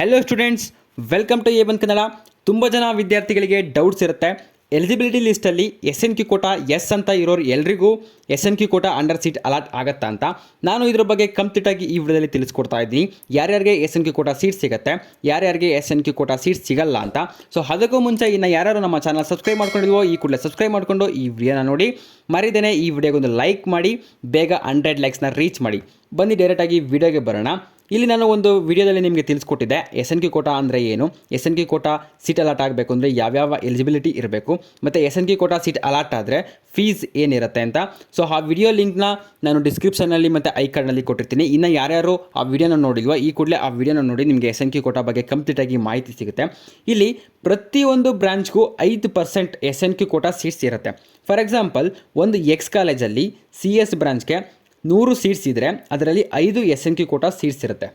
Hello students welcome to ಎ ಬನ್ ಕನ್ನಡ ತುಂಬ ಜನ ವಿದ್ಯಾರ್ಥಿಗಳಿಗೆ ಡೌಟ್ಸ್ ಇರುತ್ತೆ. Eligibility ಲಿಸ್ಟಲ್ಲಿ S N Q quota yes ಅಂತ ಇರೋರು ಎಲ್ರಿಗೂ S N Q quota under seat allot ಆಗತ್ತಾ ಅಂತ ನಾನು ಇದ್ರ ಬಗ್ಗೆ ಕಂಪ್ಲೀಟಾಗಿ ಈ ವಿಡಿಯೋದಲ್ಲಿ ತಿಳಿಸ್ಕೊಡ್ತಾ ಇದ್ದೀನಿ. ಯಾರ್ಯಾರಿಗೆ S N Q quota seat ಸಿಗುತ್ತೆ, ಯಾರ್ಯಾರಿಗೆ S N Q quota seat ಸಿಗಲ್ಲ ಅಂತ. ಸೊ ಅದಕ್ಕೂ ಮುಂಚೆ ಇನ್ನು ಯಾರ್ಯಾರು ನಮ್ಮ ಚಾನಲ್ ಸಬ್ಸ್ಕ್ರೈಬ್ ಮಾಡ್ಕೊಂಡಿಲ್ವೋ, ಈ ಕೂಡಲೇ ಸಬ್ಸ್ಕ್ರೈಬ್ ಮಾಡಿಕೊಂಡು ಈ ವಿಡಿಯೋನ ನೋಡಿ. ಮರಿದೇನೆ ಈ ವಿಡಿಯೋಗೊಂದು ಲೈಕ್ ಮಾಡಿ, ಬೇಗ ಹಂಡ್ರೆಡ್ ಲೈಕ್ಸ್ನ ರೀಚ್ ಮಾಡಿ. ಬನ್ನಿ ಡೈರೆಕ್ಟಾಗಿ ವಿಡಿಯೋಗೆ ಬರೋಣ. ಇಲ್ಲಿ ನಾನು ಒಂದು ವಿಡಿಯೋದಲ್ಲಿ ನಿಮಗೆ ತಿಳಿಸ್ಕೊಟ್ಟಿದ್ದೆ ಎಸ್ ಎನ್ ಕೆ ಕೋಟಾ ಅಂದರೆ ಏನು? S N K quota seat allot ಆಗಬೇಕು ಅಂದರೆ ಯಾವ್ಯಾವ ಎಲಿಜಿಬಿಲಿಟಿ ಇರಬೇಕು? ಮತ್ತು S N K quota seat allot ಆದರೆ ಫೀಸ್ ಏನಿರುತ್ತೆ ಅಂತ? ಸೊ ಆ ವಿಡಿಯೋ ಲಿಂಕ್ನ ನಾನು ಡಿಸ್ಕ್ರಿಪ್ಷನಲ್ಲಿ ಮತ್ತು ಐ ಕಾರ್ಡ್ನಲ್ಲಿ ಕೊಟ್ಟಿರ್ತೀನಿ. ಇನ್ನು ಯಾರ್ಯಾರು ಆ ವಿಡಿಯೋನ ನೋಡಿಲ್ವೋ, ಈ ಕೂಡಲೇ ಆ ವಿಡಿಯೋನ ನೋಡಿ ನಿಮಗೆ ಎಸ್ ಎನ್ ಕೆ ಕೋಟಾ ಬಗ್ಗೆ ಕಂಪ್ಲೀಟಾಗಿ ಮಾಹಿತಿ ಸಿಗುತ್ತೆ. ಇಲ್ಲಿ ಪ್ರತಿಯೊಂದು ಬ್ರಾಂಚ್ಗೂ ಐದು percent S N K quota seats ಇರುತ್ತೆ. ಫಾರ್ ಎಕ್ಸಾಂಪಲ್ ಒಂದು ಎಕ್ಸ್ ಕಾಲೇಜಲ್ಲಿ ಸಿ ಎಸ್ ಬ್ರಾಂಚ್ಗೆ ನೂರು ಸೀಟ್ಸ್ ಇದ್ದರೆ ಅದರಲ್ಲಿ ಐದು S N Q quota seats ಇರುತ್ತೆ.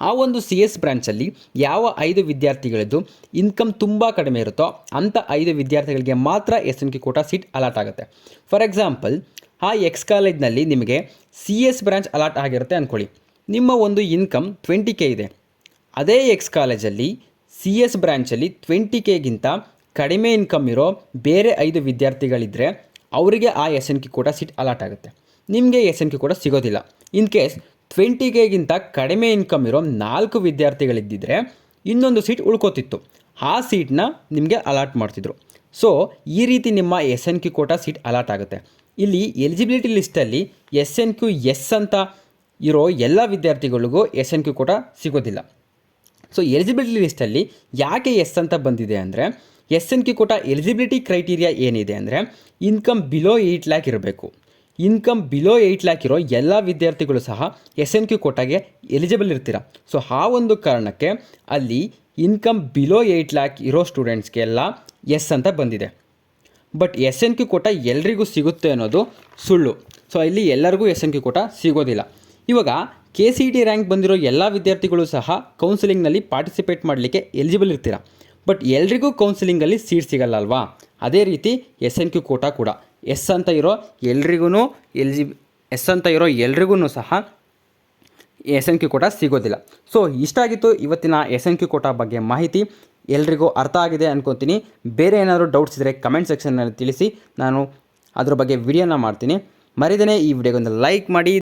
ಆ ಒಂದು ಸಿ ಎಸ್ ಬ್ರ್ಯಾಂಚಲ್ಲಿ ಯಾವ ಐದು ವಿದ್ಯಾರ್ಥಿಗಳದ್ದು ಇನ್ಕಮ್ ತುಂಬ ಕಡಿಮೆ ಇರುತ್ತೋ ಅಂಥ ಐದು ವಿದ್ಯಾರ್ಥಿಗಳಿಗೆ ಮಾತ್ರ S N Q quota seat allot ಆಗುತ್ತೆ. ಫಾರ್ ಎಕ್ಸಾಂಪಲ್ ಆ ಎಕ್ಸ್ ಕಾಲೇಜ್ನಲ್ಲಿ ನಿಮಗೆ ಸಿ ಎಸ್ ಬ್ರಾಂಚ್ ಅಲಾಟ್ ಆಗಿರುತ್ತೆ ಅಂದ್ಕೊಳ್ಳಿ ನಿಮ್ಮ ಒಂದು ಇನ್ಕಮ್ ಟ್ವೆಂಟಿ ಕೆ ಇದೆ. ಅದೇ ಎಕ್ಸ್ ಕಾಲೇಜಲ್ಲಿ ಸಿ ಎಸ್ ಬ್ರ್ಯಾಂಚಲ್ಲಿ ಟ್ವೆಂಟಿ ಕೆಗಿಂತ ಕಡಿಮೆ ಇನ್ಕಮ್ ಇರೋ ಬೇರೆ ಐದು ವಿದ್ಯಾರ್ಥಿಗಳಿದ್ದರೆ ಅವರಿಗೆ ಆ ಎಸ್ ಎನ್ ಕ್ಯೂ ಕೂಡ ಸೀಟ್ ಅಲಾಟ್ ಆಗುತ್ತೆ. ನಿಮಗೆ ಎಸ್ ಎನ್ ಕ್ಯೂ ಕೂಡ ಸಿಗೋದಿಲ್ಲ. ಇನ್ ಕೇಸ್ ಟ್ವೆಂಟಿ ಕೆಗಿಂತ ಕಡಿಮೆ ಇನ್ಕಮ್ ಇರೋ ನಾಲ್ಕು ವಿದ್ಯಾರ್ಥಿಗಳಿದ್ದಿದ್ರೆ ಇನ್ನೊಂದು ಸೀಟ್ ಉಳ್ಕೋತಿತ್ತು. ಆ ಸೀಟ್ನ ನಿಮಗೆ ಅಲಾಟ್ ಮಾಡ್ತಿದ್ರು. ಸೊ ಈ ರೀತಿ ನಿಮ್ಮ S N Q quota seat allot ಆಗುತ್ತೆ. ಇಲ್ಲಿ ಎಲಿಜಿಬಿಲಿಟಿ ಲಿಸ್ಟಲ್ಲಿ ಎಸ್ ಎನ್ ಕ್ಯೂ ಎಸ್ ಅಂತ ಇರೋ ಎಲ್ಲ ವಿದ್ಯಾರ್ಥಿಗಳಿಗೂ ಎಸ್ ಎನ್ ಕ್ಯೂ ಕೋಟಾ ಸಿಗೋದಿಲ್ಲ. ಸೊ ಎಲಿಜಿಬಿಲಿಟಿ ಲಿಸ್ಟಲ್ಲಿ ಯಾಕೆ ಎಸ್ ಅಂತ ಬಂದಿದೆ ಅಂದರೆ, S N Q quota eligibility criteria ಏನಿದೆ ಅಂದರೆ ಇನ್ಕಮ್ ಬಿಲೋ ಏಯ್ಟ್ ಲ್ಯಾಕ್ ಇರಬೇಕು. ಇನ್ಕಮ್ ಬಿಲೋ ಏಯ್ಟ್ ಲ್ಯಾಕ್ ಇರೋ ಎಲ್ಲ ವಿದ್ಯಾರ್ಥಿಗಳು ಸಹ ಎಸ್ ಎನ್ ಕ್ಯೂ ಕೋಟಾಗೆ ಎಲಿಜಿಬಲ್ ಇರ್ತೀರ. ಸೊ ಆ ಒಂದು ಕಾರಣಕ್ಕೆ ಅಲ್ಲಿ ಇನ್ಕಮ್ ಬಿಲೋ ಏಯ್ಟ್ ಲ್ಯಾಕ್ ಇರೋ ಸ್ಟೂಡೆಂಟ್ಸ್ಗೆಲ್ಲ ಎಸ್ ಅಂತ ಬಂದಿದೆ. But S N Q quota ಎಲ್ರಿಗೂ ಸಿಗುತ್ತೆ ಅನ್ನೋದು ಸುಳ್ಳು. ಸೊ ಇಲ್ಲಿ ಎಲ್ಲರಿಗೂ ಎಸ್ ಎನ್ ಕ್ಯೂ ಕೋಟ ಸಿಗೋದಿಲ್ಲ. ಇವಾಗ ಕೆ ಸಿ ಟಿ ರ್ಯಾಂಕ್ ಬಂದಿರೋ ಎಲ್ಲ ವಿದ್ಯಾರ್ಥಿಗಳು ಸಹ ಕೌನ್ಸಿಲಿಂಗ್ನಲ್ಲಿ ಪಾರ್ಟಿಸಿಪೇಟ್ ಮಾಡಲಿಕ್ಕೆ ಎಲಿಜಿಬಲ್ ಇರ್ತೀರ. ಬಟ್ ಎಲ್ರಿಗೂ ಕೌನ್ಸಿಲಿಂಗಲ್ಲಿ ಸೀಟ್ ಸಿಗಲ್ಲ ಅಲ್ವಾ? ಅದೇ ರೀತಿ ಎಸ್ ಎನ್ ಕ್ಯೂ ಕೋಟ ಕೂಡ. ಎಸ್ ಅಂತ ಇರೋ ಎಲ್ರಿಗೂ ಎಲ್ಜಿ, ಎಸ್ ಅಂತ ಇರೋ ಎಲ್ರಿಗೂ ಸಹ ಎಸ್ ಎನ್ ಕ್ಯೂ ಕೋಟ ಸಿಗೋದಿಲ್ಲ. ಸೊ ಇಷ್ಟಾಗಿತ್ತು ಇವತ್ತಿನ ಎಸ್ ಎನ್ ಕ್ಯೂ ಕೋಟ ಬಗ್ಗೆ ಮಾಹಿತಿ ಎಲ್ರಿಗೂ ಅರ್ಥ ಆಗಿದೆ ಅನ್ಕೊತೀನಿ. ಬೇರೆ ಏನಾದರೂ ಡೌಟ್ಸ್ ಇದ್ದರೆ ಕಮೆಂಟ್ ಸೆಕ್ಷನ್ನಲ್ಲಿ ತಿಳಿಸಿ. ನಾನು ಅದ್ರ ಬಗ್ಗೆ ವಿಡಿಯೋನ ಮಾಡ್ತೀನಿ. ಮರಿದೇ ಈ ವಿಡಿಯೋಗೊಂದು ಲೈಕ್ ಮಾಡಿ.